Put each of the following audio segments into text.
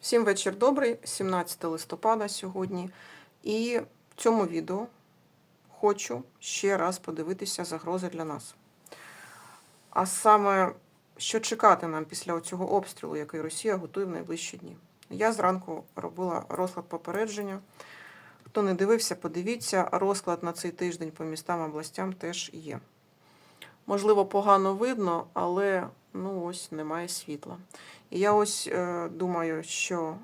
Всім вечір добрий, 17 листопада сьогодні. І в цьому відео хочу ще раз подивитися загрози для нас. А саме, що чекати нам після цього обстрілу, який Росія готує в найближчі дні. Я зранку робила розклад попередження. Хто не дивився, подивіться. Розклад на цей тиждень по містам областям теж є. Можливо, погано видно, але ну ось немає світла. І я ось е, думаю, що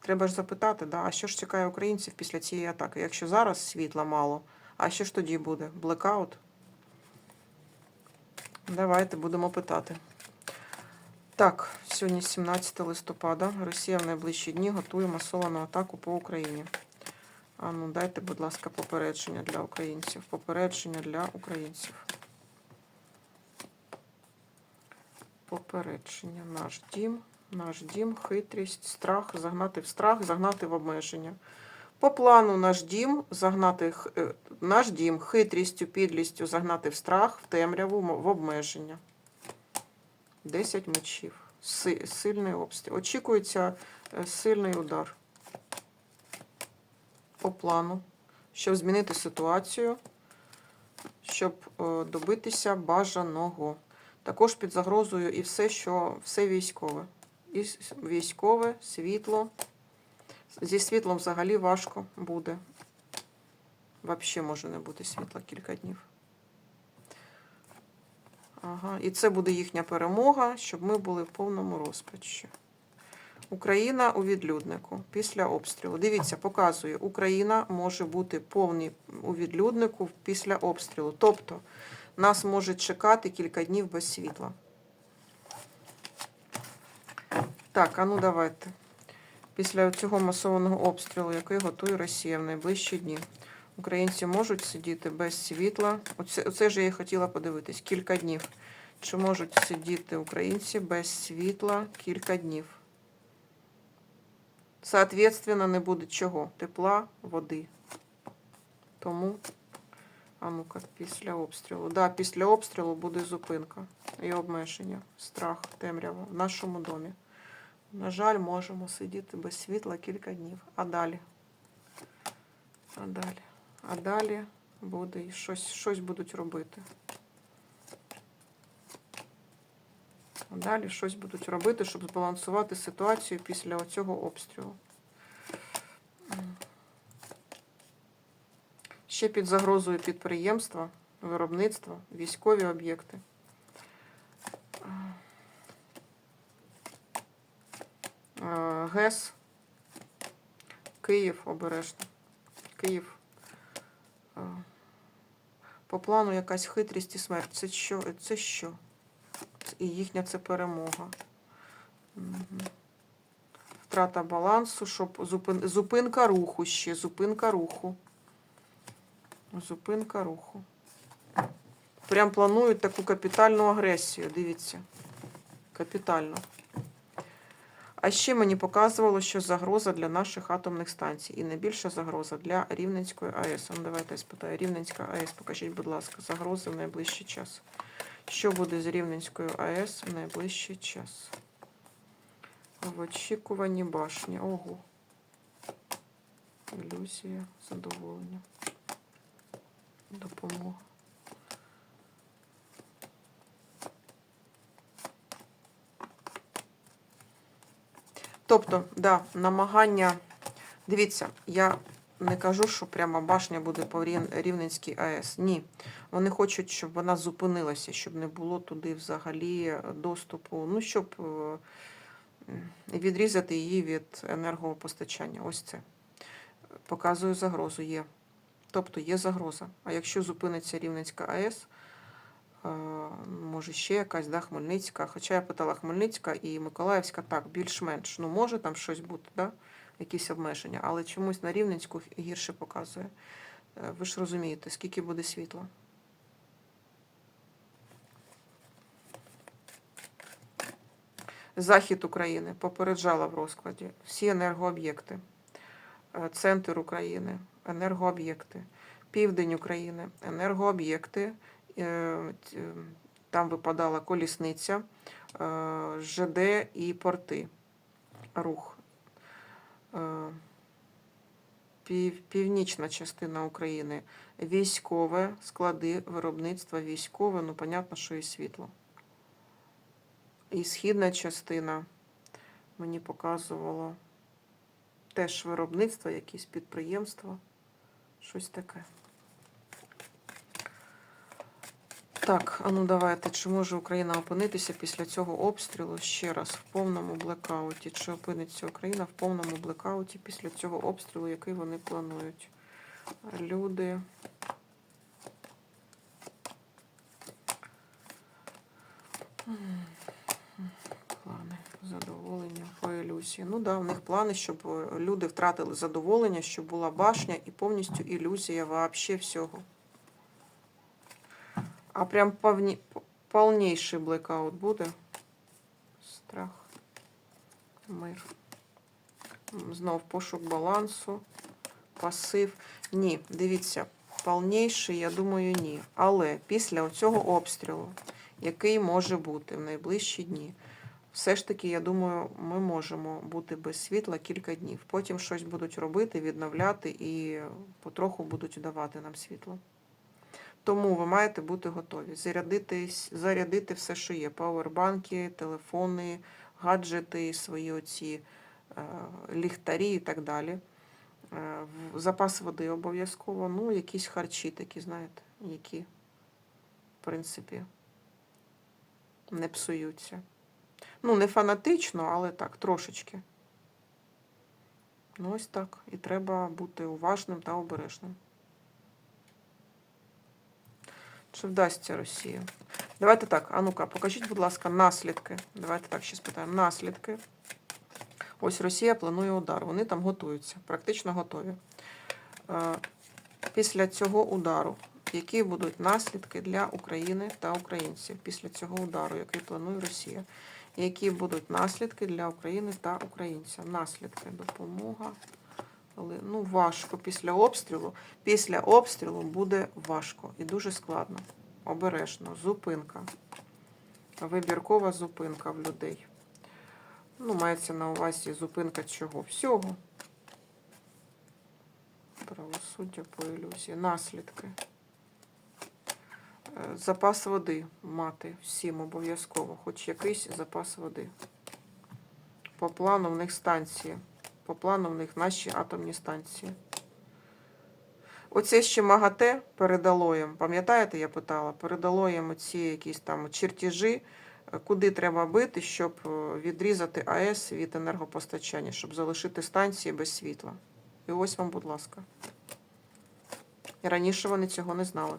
треба ж запитати, да, а що ж чекає українців після цієї атаки? Якщо зараз світла мало, а що ж тоді буде? Блекаут? Давайте будемо питати. Так, сьогодні 17 листопада. Росія в найближчі дні готує масовану атаку по Україні. А ну дайте, будь ласка, попередження для українців. Попередження для українців. Попередження. Наш дім, наш дім, хитрість, страх, загнати в страх, загнати в обмеження. По плану наш дім, загнати е, наш дім хитрістю, підлістю загнати в страх, в темряву, в обмеження. 10 мечів. Си- Сильний обстріл. Очікується е, сильний удар. По плану, щоб змінити ситуацію, щоб е, добитися бажаного. Також під загрозою і все, що все військове. І військове, світло. Зі світлом взагалі важко буде. Взагалі може не бути світла кілька днів. Ага. І це буде їхня перемога, щоб ми були в повному розпачі. Україна у відлюднику після обстрілу. Дивіться, показує, Україна може бути повній у відлюднику після обстрілу. Тобто нас може чекати кілька днів без світла. Так, а ну давайте. Після цього масованого обстрілу, який готує Росія в найближчі дні, українці можуть сидіти без світла. Оце, оце ж я і хотіла подивитись. Кілька днів. Чи можуть сидіти українці без світла кілька днів? Соответственно, не буде чого? Тепла, води. Тому, а ну-ка, після обстрілу. Да, після обстрілу буде зупинка і обмеження, страх, темрява в нашому домі. На жаль, можемо сидіти без світла кілька днів. А далі? А далі? А далі буде і щось, щось будуть робити. А далі щось будуть робити, щоб збалансувати ситуацію після цього обстрілу. Ще під загрозою підприємства, виробництва, військові об'єкти. ГЕС, Київ обережно. Київ. По плану якась хитрість і смерть. Це що? Це що? І їхня це перемога. Втрата балансу, щоб зупин... зупинка руху ще, зупинка руху. Зупинка руху. Прям планують таку капітальну агресію, дивіться. Капітально. А ще мені показувало, що загроза для наших атомних станцій. І найбільша загроза для Рівненської АЕС. Ну, давайте я спитаю. Рівненська АЕС, покажіть, будь ласка, загрози в найближчий час. Що буде з Рівненською АЕС в найближчий час? В очікуванні башні. Ого. Ілюзія, задоволення. Допомога. Тобто, да, намагання. Дивіться, я не кажу, що прямо башня буде по Рівненській АЕС. Ні. Вони хочуть, щоб вона зупинилася, щоб не було туди взагалі доступу. Ну, щоб е, відрізати її від енергопостачання. Ось це. Показую загрозу. Є. Тобто є загроза. А якщо зупиниться Рівненська АЕС, е, може ще якась, да, Хмельницька. Хоча я питала Хмельницька і Миколаївська, так, більш-менш. Ну, може там щось бути, да? якісь обмеження, але чомусь на Рівненську гірше показує. Е, Ви ж розумієте, скільки буде світла. Захід України попереджала в розкладі всі енергооб'єкти, центр України, енергооб'єкти, південь України, енергооб'єкти. Е, е, Там випадала колісниця, е, ЖД і порти. Рух. е, пів, північна частина України військове, склади, виробництва військове, ну, понятно, що і світло. І східна частина мені показувало теж виробництво, якісь підприємства, щось таке. Так, а ну давайте, чи може Україна опинитися після цього обстрілу ще раз в повному блекауті? Чи опиниться Україна в повному блекауті після цього обстрілу, який вони планують? Люди. Плани, задоволення по ілюзії. Ну да, в них плани, щоб е, люди втратили задоволення, щоб була башня і повністю ілюзія вообще всього. А прям повні, повніший блекаут буде. Страх. Мир. Знов пошук балансу. Пасив. Ні, дивіться, повніший, я думаю, ні. Але після цього обстрілу, який може бути в найближчі дні, все ж таки, я думаю, ми можемо бути без світла кілька днів. Потім щось будуть робити, відновляти і потроху будуть давати нам світло. Тому ви маєте бути готові. Зарядитись, зарядити все, що є. Пауербанки, телефони, гаджети, свої оці е, ліхтарі і так далі. Е, запас води обов'язково. Ну, якісь харчі такі, знаєте, які, в принципі, не псуються. Ну, не фанатично, але так, трошечки. Ну, ось так. І треба бути уважним та обережним. Чи вдасться Росія? Давайте так, а ну-ка, покажіть, будь ласка, наслідки. Давайте так ще спитаємо. Наслідки. Ось Росія планує удар. Вони там готуються, практично готові. Е, Після цього удару, які будуть наслідки для України та українців після цього удару, який планує Росія? Які будуть наслідки для України та українців? Наслідки, допомога. Але ну важко після обстрілу. Після обстрілу буде важко і дуже складно. Обережно. Зупинка. Вибіркова зупинка в людей. Ну, мається на увазі зупинка чого? Всього. Правосуддя по ілюзії. Наслідки. Запас води мати всім обов'язково, хоч якийсь запас води. По плану в них станції. По плану в них наші атомні станції. Оце ще МАГАТЕ передало їм, пам'ятаєте, я питала, передало їм ці якісь там чертежі, куди треба бити, щоб е, відрізати АЕС від енергопостачання, щоб залишити станції без світла. І ось вам, будь ласка. Раніше вони цього не знали.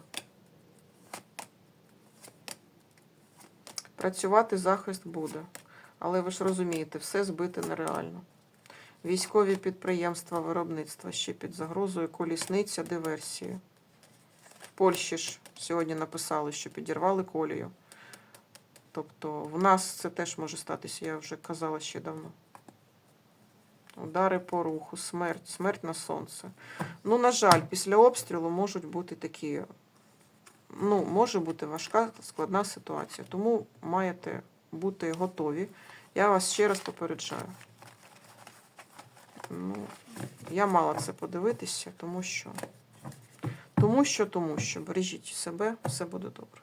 Працювати захист буде. Але ви ж розумієте, все збити нереально. Військові підприємства виробництва ще під загрозою, колісниця, диверсії. В Польщі ж сьогодні написали, що підірвали колію. Тобто в нас це теж може статися, я вже казала ще давно. Удари по руху, смерть, смерть на сонце. Ну, на жаль, після обстрілу можуть бути такі, ну, може бути важка, складна ситуація. Тому маєте бути готові. Я вас ще раз попереджаю. Ну, я мала це подивитися, тому що, тому що, тому що бережіть себе, все буде добре.